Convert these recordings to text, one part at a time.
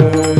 you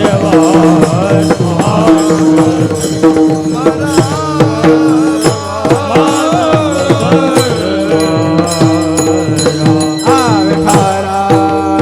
ભરવા